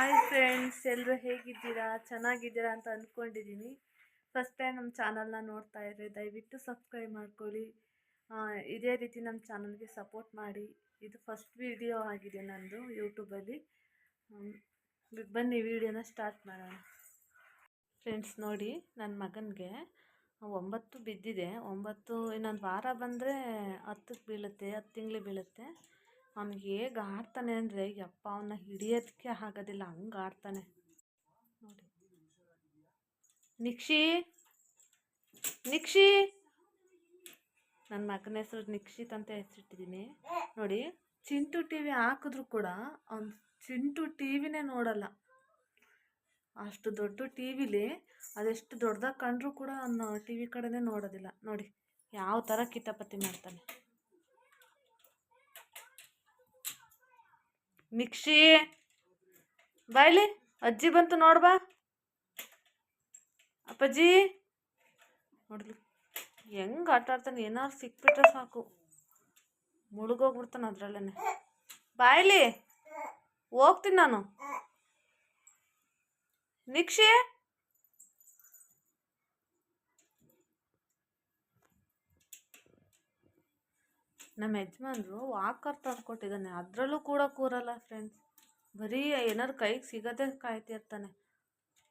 Hi friends ಎಲ್ಲರೂ ಹೇಗಿದ್ದೀರಾ? ಚೆನ್ನಾಗಿದ್ದೀರಾ ಅಂತ ಅಂದ್ಕೊಂಡಿದ್ದೀನಿ. ಫಸ್ಟ್ ಟೈಮ್ ನಮ್ಮ ಚಾನಲ್ನ ನೋಡ್ತಾ ಇದ್ರೆ ದಯವಿಟ್ಟು ಸಬ್ಸ್ಕ್ರೈಬ್ ಮಾಡ್ಕೊಳ್ಳಿ. ಇದೇ ರೀತಿ ನಮ್ಮ ಚಾನಲ್ಗೆ ಸಪೋರ್ಟ್ ಮಾಡಿ. ಇದು ಫಸ್ಟ್ ವಿಡಿಯೋ ಆಗಿದೆ ನನ್ನದು ಯೂಟ್ಯೂಬಲ್ಲಿ ಬನ್ನಿ ವಿಡಿಯೋನ ಸ್ಟಾರ್ಟ್ ಮಾಡೋಣ. ಫ್ರೆಂಡ್ಸ್ ನೋಡಿ ನನ್ನ ಮಗನಿಗೆ ಒಂಬತ್ತು ಬಿದ್ದಿದೆ. ಒಂಬತ್ತು, ಇನ್ನೊಂದು ವಾರ ಬಂದರೆ ಹತ್ತಕ್ಕೆ ಬೀಳುತ್ತೆ, ಹತ್ತು ತಿಂಗಳು ಬೀಳುತ್ತೆ. ಅವ್ನಿಗೆ ಹೇಗೆ ಆಡ್ತಾನೆ ಅಂದರೆ, ಯಪ್ಪ ಅವನ್ನ ಹಿಡಿಯೋದಕ್ಕೆ ಆಗೋದಿಲ್ಲ, ಹಂಗೆ ಆಡ್ತಾನೆ. ನೋಡಿ. ನಿಕ್ಷಿ! ನಿಕ್ಷಿ! ನನ್ನ ಮಗನ ಹೆಸರು ನಿಕ್ಷಿತ್ ಅಂತ ಹೆಸರಿಟ್ಟಿದ್ದೀನಿ ನೋಡಿ, ಚಿಂಟು ಟಿ ವಿ ಹಾಕಿದ್ರು ಕೂಡ ಅವ್ನು ಚಿಂಟು ಟಿ ವಿನೇ ನೋಡಲ್ಲ. ಅಷ್ಟು ದೊಡ್ಡ ಟಿ ವಿಲಿ ಅದೆಷ್ಟು ದೊಡ್ಡದಾಗಿ ಕಂಡ್ರೂ ಕೂಡ ಅವನು ಟಿ ವಿ ಕಡೆನೇ ನೋಡೋದಿಲ್ಲ. ನೋಡಿ, ಯಾವ ಥರ ಕಿತಾಪತಿ ಮಾಡ್ತಾನೆ. ಮಿಕ್ಸಿ ಬಾಯ್ಲಿ, ಅಜ್ಜಿ ಬಂತು ನೋಡ್ಬಾ ಅಪ್ಪಾಜಿ. ನೋಡ್ಲಿ, ಹೆಂಗೆ ಆಟ ಆಡ್ತಾನೆ, ಏನಾರು ಸಿಕ್ಬಿಟ್ರೆ ಸಾಕು. ಮುಳುಗೋಗ್ಬಿಡ್ತಾನೆ ಅದರಲ್ಲೇ ಬಾಯ್ಲಿ, ಹೋಗ್ತೀನಿ ನಾನು. ನಿಕ್ಷಿ ನಮ್ಮ ಯಜಮಾನ್ರು ವಾಕರ್ ತಂದ್ಕೊಟ್ಟಿದ್ದಾನೆ ಅದರಲ್ಲೂ ಕೂಡ ಕೂರಲ್ಲ ಫ್ರೆಂಡ್ಸ್ ಬರೀ ಏನಾದ್ರು ಕೈಗೆ ಸಿಗದೆ ಕಾಯ್ತಿರ್ತಾನೆ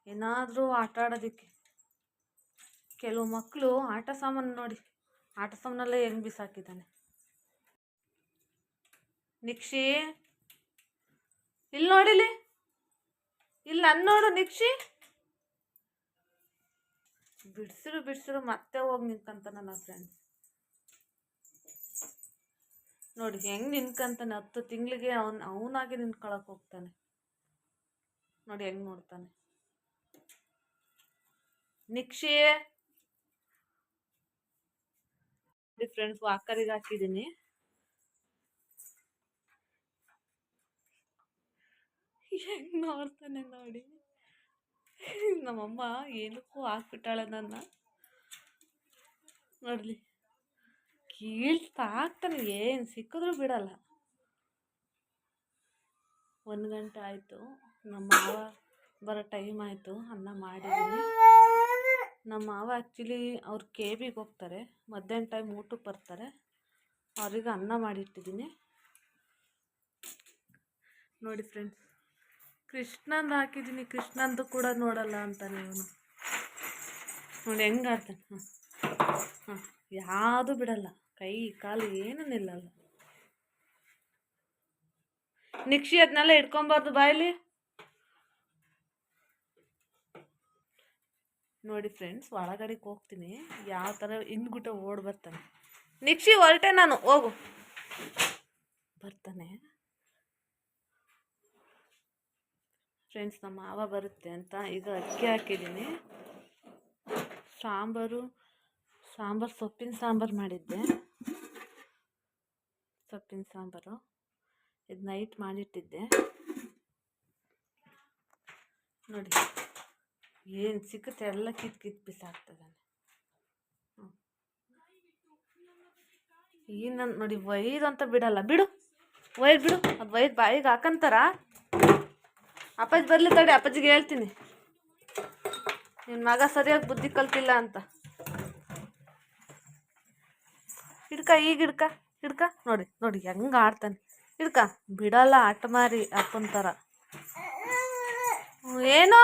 ಏನಾದರೂ ಆಟ ಆಡೋದಕ್ಕೆ. ಕೆಲವು ಮಕ್ಕಳು ಆಟ ಸಾಮಾನು ನೋಡಿ, ಆಟ ಸಾಮಾನಲ್ಲೇ ಹೆಂಗೆ ಬಿಸಾಕಿದ್ದಾನೆ. ನಿಕ್ಷಿ ಇಲ್ಲಿ ನೋಡಿಲಿ ಇಲ್ಲಿ ನನ್ನ ನೋಡು ನಿಕ್ಷಿ. ಬಿಡಿಸಿರು ಬಿಡಿಸಿರು, ಮತ್ತೆ ಹೋಗಿ ನನ್ನ ಫ್ರೆಂಡ್ಸ್ ನೋಡಿ ಹೆಂಗೆ ನಿಂತ್ಕೊಂತಾನೆ ಹತ್ತು ತಿಂಗಳಿಗೆ ಅವನ್, ಅವನಾಗಿ ನಿಂತ್ಕೊಳಕ್ ಹೋಗ್ತಾನೆ. ನೋಡಿ ಹೆಂಗೆ ನೋಡ್ತಾನೆ. ನಿಕ್ಷಿ. ಫ್ರೆಂಡ್ಸ್ ವಾಕರಿಗೆ ಹಾಕಿದ್ದೀನಿ ಹೆಂಗ್ ನೋಡ್ತಾನೆ ನೋಡಿ. ನಮ್ಮಮ್ಮ ಏನಕ್ಕೂ ಹಾಕ್ಬಿಟ್ಟಾಳೆ ನನ್ನ. ನೋಡ್ಲಿ. ಕೀಳ್ತಾ ಆಗ್ತಾನೆ, ಏನು ಸಿಕ್ಕಿದ್ರೂ ಬಿಡಲ್ಲ. ಒಂದು ಗಂಟೆ ಆಯಿತು, ನಮ್ಮ ಮಾವ ಬರೋ ಟೈಮ್ ಆಯಿತು, ಅನ್ನ ಮಾಡಿದ್ದೀನಿ ನಮ್ಮ ಮಾವ ಆ್ಯಕ್ಚುಲಿ ಅವ್ರು ಕೆ ಬಿಗೆ ಹೋಗ್ತಾರೆ, ಮಧ್ಯಾಹ್ನ ಟೈಮ್ ಊಟಕ್ಕೆ ಬರ್ತಾರೆ. ಅವ್ರಿಗೆ ಅನ್ನ ಮಾಡಿಟ್ಟಿದ್ದೀನಿ ನೋಡಿ ಫ್ರೆಂಡ್ಸ್ ಕೃಷ್ಣಂದು ಹಾಕಿದ್ದೀನಿ ಕೃಷ್ಣಂದು ಕೂಡ ನೋಡಲ್ಲ ಅಂತಾನೆ ಇವನು ನೋಡಿ, ಹೆಂಗೆ ಆಡ್ತಾನೆ? ಹಾಂ ಹಾಂ, ಯಾವುದು ಬಿಡಲ್ಲ. ಕೈ ಕಾಲು ಏನು ನಿಲ್ಲಲ್ಲ ನಿಕ್ಷಿ ಅದನ್ನೆಲ್ಲ ಇಟ್ಕೊಬಾರ್ದು ಬಾಯಲ್ಲಿ. ನೋಡಿ ಫ್ರೆಂಡ್ಸ್ ಒಳಗಡೆಗೆ ಹೋಗ್ತೀನಿ. ಯಾವ ಥರ ಹಿಂದ್ಗುಟ ಓಡ್ ಬರ್ತಾನೆ. ನಿಕ್ಷಿ ಹೊರಟೆ ನಾನು, ಹೋಗು. ಬರ್ತಾನೆ. ಫ್ರೆಂಡ್ಸ್ ನಮ್ಮ ಮಾವ ಬರುತ್ತೆ ಅಂತ ಈಗ ಅಕ್ಕಿ ಹಾಕಿದ್ದೀನಿ. ಸಾಂಬಾರು ಸಾಂಬಾರು ಸೊಪ್ಪಿನ ಸಾಂಬಾರು ಮಾಡಿದ್ದೆ. ಸೊಪ್ಪಿನ ಸಾಂಬಾರು ಇದು ನೈಟ್ ಮಾಡಿಟ್ಟಿದ್ದೆ. ನೋಡಿ, ಏನು ಸಿಕ್ಕುತ್ತೆ ಎಲ್ಲ ಕಿತ್ ಕಿತ್ ಬಿಸಾಕ್ತದಾನೆ. ಈ ನೋಡಿ ವೈದ್ ಅಂತ ಬಿಡಲ್ಲ. ಬಿಡು ಒಯ್ದು ಬಿಡು. ಅದು ಒಯ್ದು ಬಾಯಿಗೆ ಹಾಕಂತಾರ. ಅಪ್ಪಾಜಿ ಬರಲಿ ತಡಿ, ಅಪ್ಪಾಜಿಗೆ ಹೇಳ್ತೀನಿ. ನಿನ್ನ ಮಗ ಸರಿಯಾಗಿ ಬುದ್ಧಿ ಕಲ್ತಿಲ್ಲ ಅಂತ. ಹಿಡ್ಕ, ಈಗ ಹಿಡ್ಕ. ಹಿಡ್ಕ, ನೋಡಿ ನೋಡಿ, ಹೆಂಗೆ ಆಡ್ತಾನೆ. ಹಿಡ್ಕ, ಬಿಡಲ್ಲ ಆಟ ಮಾರಿ ಅಪ್ಪನ ಥರ ಏನೋ?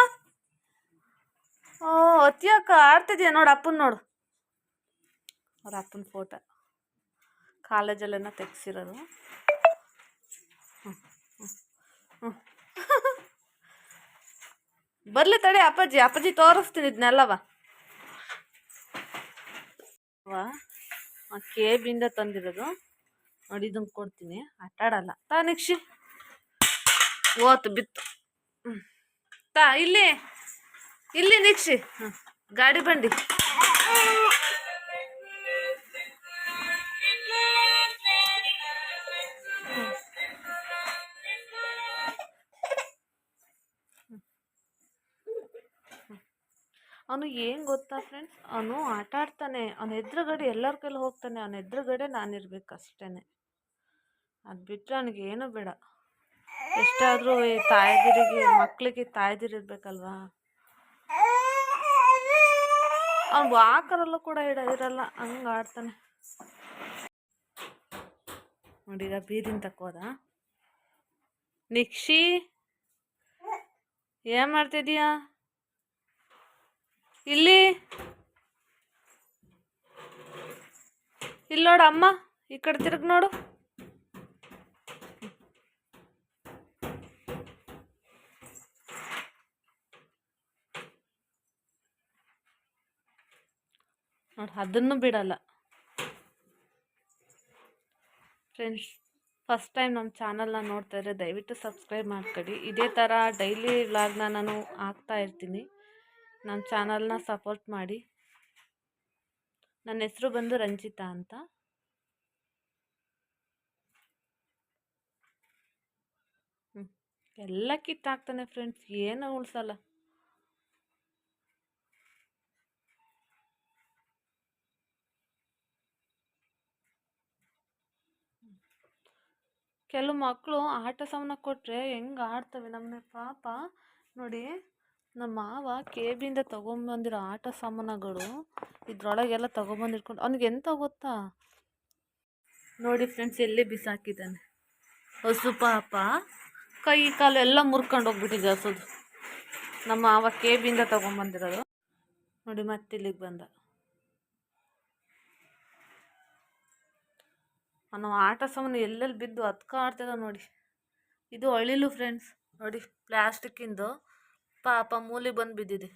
ಓ ಅಕ್ಕ ಆಡ್ತಿದ್ಯಾ ನೋಡು ಅಪ್ಪನ ನೋಡು. ಅವ್ರ ಅಪ್ಪನ ಫೋಟೋ ಕಾಲೇಜಲ್ಲೇನ ತೆಗ್ಸಿರೋದು. ಬರ್ಲಿ ತಡಿ ಅಪ್ಪಾಜಿ ಅಪ್ಪಾಜಿ ತೋರಿಸ್ತೀನಿ ಇದನ್ನೆಲ್ಲವ ಕೇಬಿಂದ ತಂದಿರೋದು. ನೋಡಿ ಇದನ್ನು ಕೊಡ್ತೀನಿ. ಆಟ ಆಡಲ್ಲ ತಾ ನಿಕ್ಷಿ ಓತು ಬಿತ್ತು. ತಾ, ಇಲ್ಲಿ. ಇಲ್ಲಿ ನಿಕ್ಷಿ ಹ್ಞೂ ಗಾಡಿ ಬಂಡಿ. ಅವನು ಏನು ಗೊತ್ತಾ ಫ್ರೆಂಡ್ಸ್ ಅವನು ಆಟ ಆಡ್ತಾನೆ, ಅವನ ಎದುರುಗಡೆ ಎಲ್ಲರ ಕೈಲಿ ಹೋಗ್ತಾನೆ, ಅವನ ಎದುರುಗಡೆ ನಾನಿರ್ಬೇಕು ಅಷ್ಟೇ ಅದು ಬಿಟ್ಟರೆ ಅವನಿಗೆ ಏನೂ ಬೇಡ. ಎಷ್ಟಾದರೂ ಈ ತಾಯಿದಿರಿಗೆ ಮಕ್ಕಳಿಗೆ ತಾಯಿದಿರಿ ಇರಬೇಕಲ್ವಾ? ಅವ್ನು ವಾಕರಲ್ಲೂ ಕೂಡ ಇಡ, ಇರಲ್ಲ, ಹಂಗೆ ಆಡ್ತಾನೆ. ನೋಡಿ ಈಗ ಬೀದಿನ ತಕ್ಕೋದ. ನಿಕ್ಷಿ, ಏನು ಮಾಡ್ತಿದೀಯಾ? ಇಲ್ಲಿ. ಇಲ್ಲಿ ನೋಡು ಅಮ್ಮ, ಈ ಕಡೆ ತಿರುಗಿ ನೋಡು. ನೋಡಿ, ಅದನ್ನು ಬಿಡಲ್ಲ. ಫ್ರೆಂಡ್ಸ್ ಫಸ್ಟ್ ಟೈಮ್ ನಮ್ಮ ಚಾನಲ್ನ ನೋಡ್ತಾ ಇದ್ದರೆ ದಯವಿಟ್ಟು ಸಬ್ಸ್ಕ್ರೈಬ್ ಮಾಡ್ಕೊಳ್ಳಿ. ಇದೇ ಥರ ಡೈಲಿ ವ್ಲಾಗ್ನ ನಾನು ಹಾಕ್ತಾ ಇರ್ತೀನಿ. ನಮ್ಮ ಚಾನಲ್ನ ಸಪೋರ್ಟ್ ಮಾಡಿ. ನನ್ನ ಹೆಸರು ಬಂದು ರಂಜಿತಾ ಅಂತ. ಹ್ಞೂ ಎಲ್ಲ ಕಿತ್ತಾಕ್ತಾನೆ ಫ್ರೆಂಡ್ಸ್, ಏನು ಉಳಿಸಲ್ಲ ಕೆಲವು ಮಕ್ಕಳು ಆಟ ಸಾಮಾನ ಕೊಟ್ಟರೆ ಹೆಂಗೆ ಆಡ್ತವೆ ನಮ್ಮ ಪಾಪ. ನೋಡಿ. ನಮ್ಮ ಮಾವ ಕೇಬಿಂದ ತೊಗೊಂಬಂದಿರೋ ಆಟ ಸಾಮಾನುಗಳು ಇದ್ರೊಳಗೆಲ್ಲ ತೊಗೊಂಬಂದಿಟ್ಕೊಂಡು, ಅವ್ನಿಗೆ ಎಂತ ಗೊತ್ತಾ? ನೋಡಿ ಫ್ರೆಂಡ್ಸ್ ಎಲ್ಲಿ ಬಿಸಾಕಿದ್ದಾನೆ. ಹಸು ಪಾಪ. ಕೈ ಕಾಲು ಎಲ್ಲ ಮುರ್ಕೊಂಡು ಹೋಗ್ಬಿಟ್ಟಿದೆ ಹಸುದು. ನಮ್ಮ ಮಾವ ಕೇಬಿಂದ ತೊಗೊಂಬಂದಿರೋದು. ನೋಡಿ ಮತ್ತೆ ಇಲ್ಲಿಗೆ ಬಂದ ನಾವು ಆಟ ಸಾಮಾನು ಎಲ್ಲೆಲ್ಲಿ ಬಿದ್ದು ಹತ್ಕ ನೋಡಿ. ಇದು ಅಳಿಲು ಫ್ರೆಂಡ್ಸ್ ನೋಡಿ ಪ್ಲ್ಯಾಸ್ಟಿಕ್ಕಿಂದು ಪಾಪ ಮೂಲಿ ಬಂದು ಬಿದ್ದಿದೆ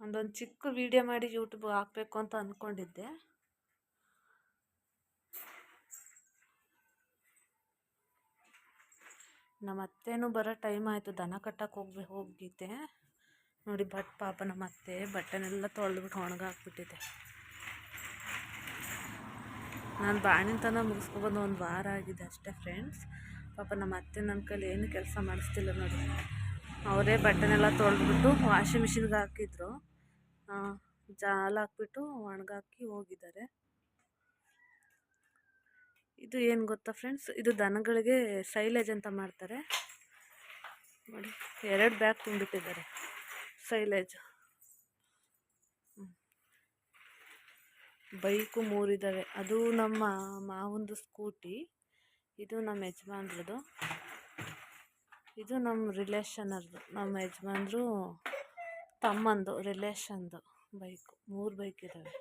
ಒಂದೊಂದು ಚಿಕ್ಕ ವಿಡಿಯೋ ಮಾಡಿ ಯೂಟ್ಯೂಬ್ ಹಾಕಬೇಕು ಅಂತ ಅಂದ್ಕೊಂಡಿದ್ದೆ ನಮ್ಮ ಅತ್ತೆನೂ ಬರೋ ಟೈಮ್ ಆಯಿತು. ದನ ಕಟ್ಟಕ್ಕೆ ಹೋಗ್ಬಿ ಹೋಗಿದ್ದೆ ನೋಡಿ ಬಟ್ ಪಾಪ ನಮ್ಮ ಅತ್ತೆ ಬಟ್ಟೆನೆಲ್ಲ ತೊಳೆದ್ಬಿಟ್ಟು ಒಣಗಾಕ್ಬಿಟ್ಟಿದೆ. ನಾನು ಬಾಣಿತನ ಮುಗಿಸ್ಕೊಬಂದು ಒಂದು ವಾರ ಆಗಿದೆ ಅಷ್ಟೇ ಫ್ರೆಂಡ್ಸ್ ಪಾಪ ನಮ್ಮ ಅತ್ತೆ ನನ್ನ ಕೈಲಿ ಏನು ಕೆಲಸ ಮಾಡಿಸ್ತಿಲ್ಲ ನೋಡಿ. ಅವರೇ ಬಟ್ಟೆನೆಲ್ಲ ತೊಳೆದ್ಬಿಟ್ಟು ವಾಷಿಂಗ್ ಮಿಷಿನ್ಗೆ ಹಾಕಿದ್ರು. ಜಾಲ ಹಾಕ್ಬಿಟ್ಟು ಒಣಗಾಕಿ ಹೋಗಿದ್ದಾರೆ. ಇದು ಏನು ಗೊತ್ತಾ ಫ್ರೆಂಡ್ಸ್ ಇದು ದನಗಳಿಗೆ ಸೈಲೇಜ್ ಅಂತ ಮಾಡ್ತಾರೆ. ನೋಡಿ, ಎರಡು ಬ್ಯಾಗ್ ತುಂಬಿಟ್ಟಿದ್ದಾರೆ. ಸೈಲೇಜ್ ಬೈಕು ಮೂರಿದ್ದಾವೆ ಅದು ನಮ್ಮ ಮಾವಂದು ಸ್ಕೂಟಿ. ಇದು ನಮ್ಮ ಯಜಮಾನ್ರದ್ದು ಇದು ನಮ್ಮ ರಿಲೇಷನರ್ದು. ನಮ್ಮ ಯಜಮಾನ್ರು ತಮ್ಮಂದು, ರಿಲೇಷನ್ದು ಬೈಕು. ಮೂರು ಬೈಕ್ ಇದ್ದಾವೆ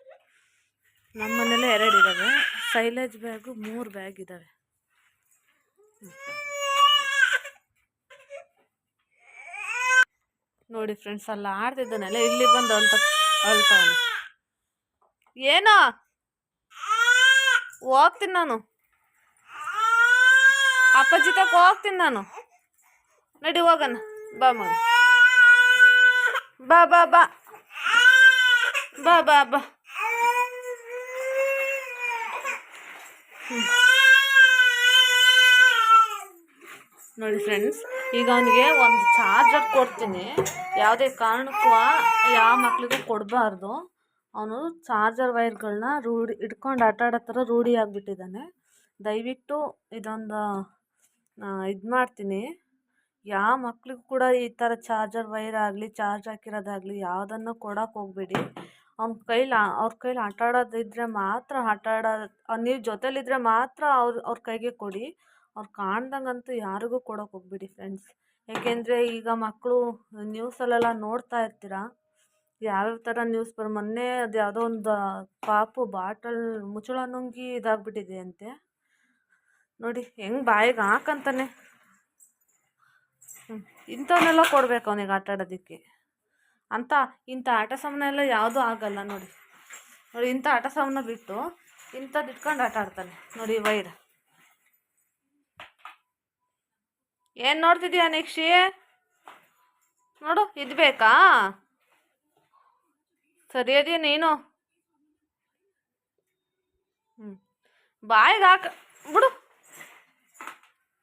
ನಮ್ಮ ಮನೇಲೆ ಎರಡು ಇದ್ದಾವೆ ಸೈಲೇಜ್ ಬ್ಯಾಗು ಮೂರು ಬ್ಯಾಗ್ ಇದ್ದಾವೆ ನೋಡಿ ಫ್ರೆಂಡ್ಸ್, ಅಲ್ಲ ಆಡ್ತಿದ್ದಾನಲ್ಲ ಇಲ್ಲಿ ಬಂದು ಅಳ್ತ ಅಳ್ತಾವನೆ. ಏನೋ? ಹೋಗ್ತೀನಿ ನಾನು. ಅಪ್ಪಾಜಿ ತಕ್ಕ ಹೋಗ್ತೀನಿ ನಾನು. ನಡಿ ಹೋಗೋಣ. ಬಾ ಮಗ. ಬಾ ಬಾ ಬಾ. ಬಾ ಬಾ ಬಾ. ನೋಡಿ ಫ್ರೆಂಡ್ಸ್ ಈಗ ಅವನಿಗೆ ಒಂದು ಚಾರ್ಜರ್ ಕೊಡ್ತೀನಿ. ಯಾವುದೇ ಕಾರಣಕ್ಕೂ ಯಾವ ಮಕ್ಳಿಗೂ ಕೊಡಬಾರ್ದು. ಅವನು ಚಾರ್ಜರ್ ವೈರ್ಗಳನ್ನ ರೂಢಿ ಇಟ್ಕೊಂಡು ಆಟ ಆಡೋ ಥರ ರೂಢಿಯಾಗಿಬಿಟ್ಟಿದ್ದಾನೆ ದಯವಿಟ್ಟು ಇದೊಂದು ಇದು ಮಾಡ್ತೀನಿ. ಯಾವ ಮಕ್ಳಿಗೂ ಕೂಡ ಈ ಥರ ಚಾರ್ಜರ್ ವೈರ್ ಆಗಲಿ, ಚಾರ್ಜ್ ಹಾಕಿರೋದಾಗಲಿ ಯಾವುದನ್ನು ಕೊಡೋಕೆ ಹೋಗಬೇಡಿ. ಅವ್ನ ಕೈಲಿ ಅವ್ರ ಕೈಲಿ ಆಟ ಆಡೋದಿದ್ರೆ ಮಾತ್ರ ಆಟ ಆಡೋ ನೀವು ಜೊತೆಲಿದ್ದರೆ ಮಾತ್ರ ಅವ್ರ ಅವ್ರ ಕೈಗೆ ಕೊಡಿ. ಅವ್ರು ಕಾಣ್ದಂಗಂತೂ ಯಾರಿಗೂ ಕೊಡೋಕೆ ಹೋಗಬೇಡಿ ಫ್ರೆಂಡ್ಸ್. ಏಕೆಂದರೆ ಈಗ ಮಕ್ಕಳು ನ್ಯೂಸಲ್ಲೆಲ್ಲ ನೋಡ್ತಾ ಇರ್ತೀರ? ಯಾವ್ಯಾವ ಥರ ನ್ಯೂಸ್ ಬರ್, ಮೊನ್ನೆ ಅದು ಯಾವುದೋ ಒಂದು ಪಾಪು ಬಾಟಲ್ ಮುಚ್ಚಳ ನುಂಗಿ ಇದಾಗ್ಬಿಟ್ಟಿದೆ ಅಂತೆ ನೋಡಿ, ಹೆಂಗೆ ಬಾಯಿಗೆ ಹಾಕಂತಾನೆ. ಹ್ಞೂ ಇಂಥವನ್ನೆಲ್ಲ ಕೊಡ್ಬೇಕು ಅವನಿಗೆ ಆಟ ಆಡೋದಕ್ಕೆ. ಅಂತ, ಇಂಥ ಆಟ ಸಾಮಾನ ಎಲ್ಲ ಯಾವುದೂ ಆಗಲ್ಲ ನೋಡಿ. ನೋಡಿ, ಇಂಥ ಆಟ ಸಾಮಾನ ಬಿಟ್ಟು ಇಂಥದ್ದು ಇಟ್ಕೊಂಡು ಆಟ ಆಡ್ತಾನೆ. ನೋಡಿ, ವೈರ್. ಏನು ನೋಡ್ತಿದ್ಯಾ ನೆಕ್ಷಿ? ನೋಡು, ಇದು ಬೇಕಾ? ಸರಿ ನೀನು ಹ್ಞೂ ಬಾಯಿಗೆ ಹಾಕ, ಬಿಡು.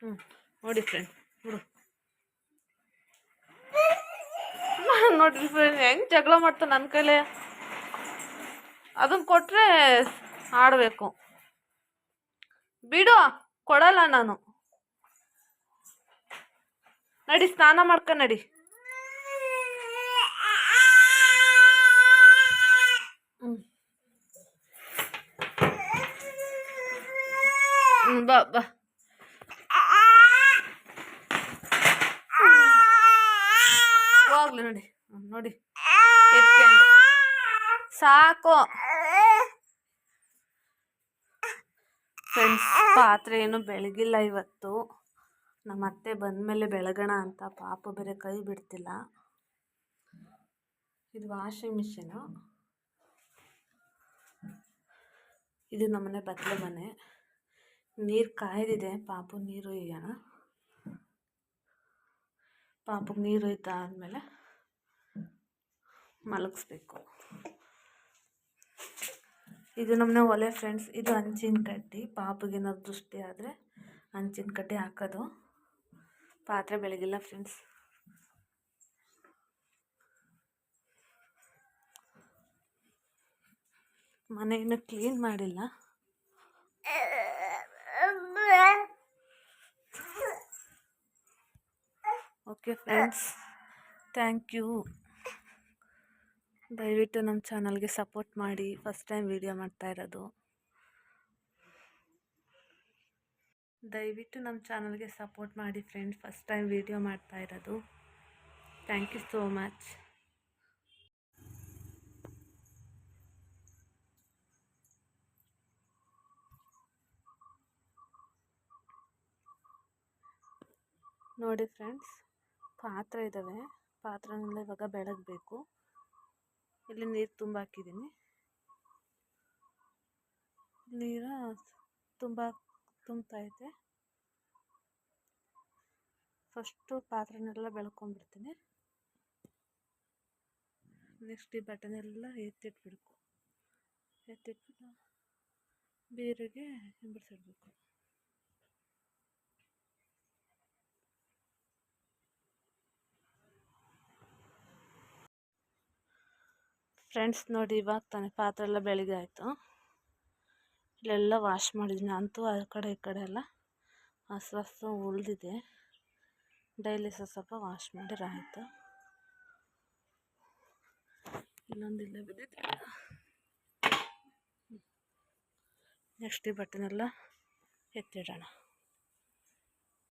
ಹ್ಞೂ ನೋಡಿ ಫ್ರೆಂಡ್ ಬಿಡು. ನೋಡಿ ಫ್ರೆಂಡ್ ಹೆಂಗೆ ಜಗಳ ಮಾಡ್ತಾನೆ ನನ್ನ ಕೈಲೇ. ಅದನ್ನ ಕೊಟ್ಟರೆ ಆಡಬೇಕು. ಬಿಡು, ಕೊಡಲ್ಲ ನಾನು. ನಡಿ, ಸ್ನಾನ ಮಾಡ್ಕ ನಡಿ. ಬಾ ಬಾ. ಹೋಗ್ಲಿ ನೋಡಿ ನೋಡಿ. ಸಾಕು. ಫ್ರೆಂಡ್ಸ್ ಪಾತ್ರೆ ಏನು ಬೆಳಗಿಲ್ಲ ಇವತ್ತು. ನಮ್ಮ ಅತ್ತೆ ಬಂದಮೇಲೆ ಬೆಳಗೋಣ ಅಂತ ಪಾಪ ಬೇರೆ ಕೈ ಬಿಡ್ತಿಲ್ಲ. ಇದು ವಾಷಿಂಗ್ ಮಿಷಿನು ಇದು ನಮ್ಮನೆ ಬತ್ತಲೆ ಮನೆ. ನೀರು ಕಾಯ್ದಿದೆ. ಪಾಪು ನೀರು ಒಯ್ಯೋಣ ಪಾಪಗೆ ನೀರು ಒಯ್ದಾದ್ಮೇಲೆ ಮಲಗಿಸ್ಬೇಕು. ಇದು ನಮ್ಮನೆ ಒಲೆ ಫ್ರೆಂಡ್ಸ್ ಇದು ಹಂಚಿನ ಕಡ್ಡಿ. ಪಾಪಗೆ ಏನಾದ್ರು ದೃಷ್ಟಿ ಆದರೆ ಹಂಚಿನ ಕಡ್ಡಿ ಹಾಕೋದು. ಪಾತ್ರೆ ಬೆಳಗಿಲ್ಲ ಫ್ರೆಂಡ್ಸ್ ಮನೆ ಇನ್ನೂ ಕ್ಲೀನ್ ಮಾಡಿಲ್ಲ. ಓಕೆ ಫ್ರೆಂಡ್ಸ್ ಥ್ಯಾಂಕ್ ಯು ದಯವಿಟ್ಟು ನಮ್ಮ ಚಾನಲ್ಗೆ ಸಪೋರ್ಟ್ ಮಾಡಿ. ಫಸ್ಟ್ ಟೈಮ್ ವಿಡಿಯೋ ಮಾಡ್ತಾ ಇರೋದು. ದಯವಿಟ್ಟು ನಮ್ಮ ಚಾನಲ್ಗೆ ಸಪೋರ್ಟ್ ಮಾಡಿ ಫ್ರೆಂಡ್ಸ್ ಫಸ್ಟ್ ಟೈಮ್ ವಿಡಿಯೋ ಮಾಡ್ತಾ ಇರೋದು. ಥ್ಯಾಂಕ್ ಯು ಸೋ ಮಚ್ ನೋಡಿ ಫ್ರೆಂಡ್ಸ್, ಪಾತ್ರೆ ಇದ್ದಾವೆ ಪಾತ್ರೆನೆಲ್ಲ ಇವಾಗ ಬೆಳಗಬೇಕು ಇಲ್ಲಿ ನೀರು ತುಂಬ ಹಾಕಿದ್ದೀನಿ ನೀರು ತುಂಬ ಇದೆ. ಫಸ್ಟು ಪಾತ್ರೆನೆಲ್ಲ ಬೆಳ್ಕೊಂಡ್ಬಿಡ್ತೀನಿ. ನೆಕ್ಸ್ಟ್ ಈ ಬಟನೆಲ್ಲ ಎತ್ತಿಟ್ಬಿಡ್ಬೇಕು. ಎತ್ತಿಟ್ಬಿಟ್ಟು ಬೇರೆಗೆ ಹಿಂಬರ್ಸಿಡ್ಬೇಕು ಫ್ರೆಂಡ್ಸ್ ನೋಡಿ ಇವಾಗ ತಾನೇ ಪಾತ್ರೆ ಎಲ್ಲ ಬೆಳಗ್ಗೆ ಆಯಿತು. ಇಲ್ಲೆಲ್ಲ ವಾಶ್ ಮಾಡಿದ್ದೀನಿ ಅಂತೂ ಆ ಕಡೆ ಈ ಕಡೆ ಎಲ್ಲ ಹಸು ಹಸು ಉಳಿದಿದೆ. ಡೈಲಿ ಸ್ವಲ್ಪ ವಾಶ್ ಮಾಡಿದ್ರೆ ಆಯಿತು. ಇನ್ನೊಂದು ಇಲ್ಲೇ ಬಿದ್ದಿದೆ. ನೆಕ್ಸ್ಟ್ ಈ ಬಟ್ಟೆನೆಲ್ಲ ಎತ್ತಿಡೋಣ.